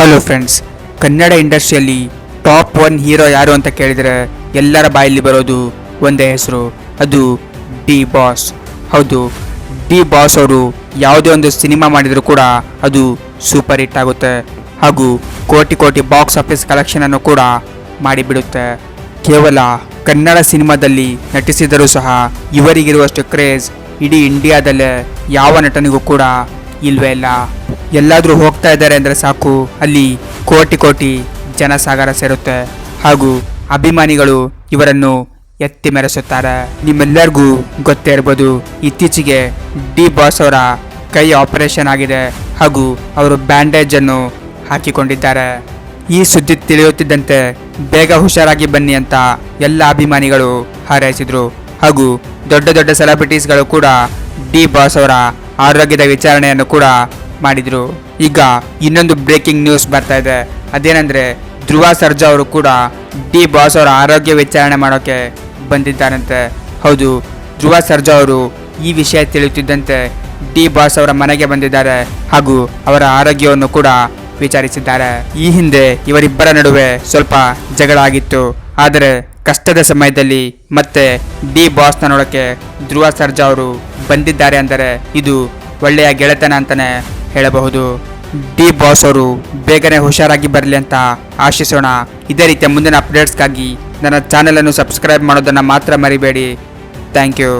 Hello friends Kannada ಇಂಡಸ್ಟ್ರಿಯಲ್ಲಿ top one hero ಯಾರು ಅಂತ ಕೇಳಿದರೆ ಎಲ್ಲರ ಬಾಯಲ್ಲಿ ಬರೋದು ಒಂದೇ ಹೆಸರು ಅದು ಡಿ ಬಾಸ್ ಹೌದು ಡಿ ಬಾಸ್ ಅವರು ಯಾವುದೇ ಒಂದು ಸಿನಿಮಾ ಮಾಡಿದರೂ ಕೂಡ ಅದು ಸೂಪರ್ ಹಿಟ್ ಆಗುತ್ತೆ. ಹಾಗೂ ಕೋಟಿ ಕೋಟಿ ಬಾಕ್ಸ್ ಆಫೀಸ್ ಕಲೆಕ್ಷನನ್ನು ಕೂಡ ಮಾಡಿಬಿಡುತ್ತೆ. ಕೇವಲ ಕನ್ನಡ ಸಿನಿಮಾದಲ್ಲಿ ನಟಿಸಿದರೂ ಸಹ ಇವರಿಗಿರುವಷ್ಟು ಕ್ರೇಜ್ ಇಡೀ ಇಂಡಿಯಾದಲ್ಲೇ ಯಾವ ನಟನಿಗೂ ಕೂಡ ಇಲ್ವೇ ಇಲ್ಲ. ಎಲ್ಲಾದರೂ ಹೋಗ್ತಾ ಇದ್ದಾರೆ ಅಂದರೆ ಸಾಕು. ಅಲ್ಲಿ ಕೋಟಿ ಕೋಟಿ ಜನಸಾಗರ ಸೇರುತ್ತೆ. ಹಾಗೂ ಅಭಿಮಾನಿಗಳು ಇವರನ್ನು ಎತ್ತಿ ಮೆರೆಸುತ್ತಾರೆ. ನಿಮ್ಮೆಲ್ಲರಿಗೂ ಗೊತ್ತೇ ಇರ್ಬೋದು, ಇತ್ತೀಚೆಗೆ ಡಿ ಬಾಸ್ ಅವರ ಕೈ ಆಪರೇಷನ್ ಆಗಿದೆ ಹಾಗೂ ಅವರು ಬ್ಯಾಂಡೇಜ್ ಅನ್ನು ಹಾಕಿಕೊಂಡಿದ್ದಾರೆ. ಈ ಸುದ್ದಿ ತಿಳಿಯುತ್ತಿದ್ದಂತೆ ಬೇಗ ಹುಷಾರಾಗಿ ಬನ್ನಿ ಅಂತ ಎಲ್ಲ ಅಭಿಮಾನಿಗಳು ಹಾರೈಸಿದರು. ಹಾಗೂ ದೊಡ್ಡ ದೊಡ್ಡ ಸೆಲೆಬ್ರಿಟೀಸ್ಗಳು ಕೂಡ ಡಿ ಬಾಸ್ ಅವರ ಆರೋಗ್ಯದ ವಿಚಾರಣೆಯನ್ನು ಕೂಡ ಮಾಡಿದ್ರು. ಈಗ ಇನ್ನೊಂದು ಬ್ರೇಕಿಂಗ್ ನ್ಯೂಸ್ ಬರ್ತಾ ಇದೆ. ಅದೇನೆಂದರೆ ಧ್ರುವ ಸರ್ಜಾ ಅವರು ಕೂಡ ಡಿ ಬಾಸ್ ಅವರ ಆರೋಗ್ಯ ವಿಚಾರಣೆ ಮಾಡೋಕೆ ಬಂದಿದ್ದಾರಂತೆ. ಹೌದು, ಧ್ರುವ ಸರ್ಜಾ ಅವರು ಈ ವಿಷಯ ತಿಳಿಯುತ್ತಿದ್ದಂತೆ ಡಿ ಬಾಸ್ ಅವರ ಮನೆಗೆ ಬಂದಿದ್ದಾರೆ ಹಾಗೂ ಅವರ ಆರೋಗ್ಯವನ್ನು ಕೂಡ ವಿಚಾರಿಸಿದ್ದಾರೆ. ಈ ಹಿಂದೆ ಇವರಿಬ್ಬರ ನಡುವೆ ಸ್ವಲ್ಪ ಜಗಳ ಆಗಿತ್ತು. ಆದರೆ ಕಷ್ಟದ ಸಮಯದಲ್ಲಿ ಮತ್ತೆ ಡಿ ಬಾಸ್ನ ನೋಡಕ್ಕೆ ಧ್ರುವ ಸರ್ಜಾ ಅವರು ಬಂದಿದ್ದಾರೆ ಅಂದರೆ ಇದು ಒಳ್ಳೆಯ ಗೆಳೆತನ ಅಂತಾನೆ ಹೇಳಬಹುದು. ಡಿ ಬಾಸ್ ಅವರು ಬೇಗನೆ ಹುಷಾರಾಗಿ ಬರಲಿ ಅಂತ ಆಶಿಸೋಣ. ಇದೇ ರೀತಿಯ ಮುಂದಿನ ಅಪ್ಡೇಟ್ಸ್ಗಾಗಿ ನನ್ನ ಚಾನಲನ್ನು ಸಬ್ಸ್ಕ್ರೈಬ್ ಮಾಡೋದನ್ನು ಮಾತ್ರ ಮರಿಬೇಡಿ. Thank you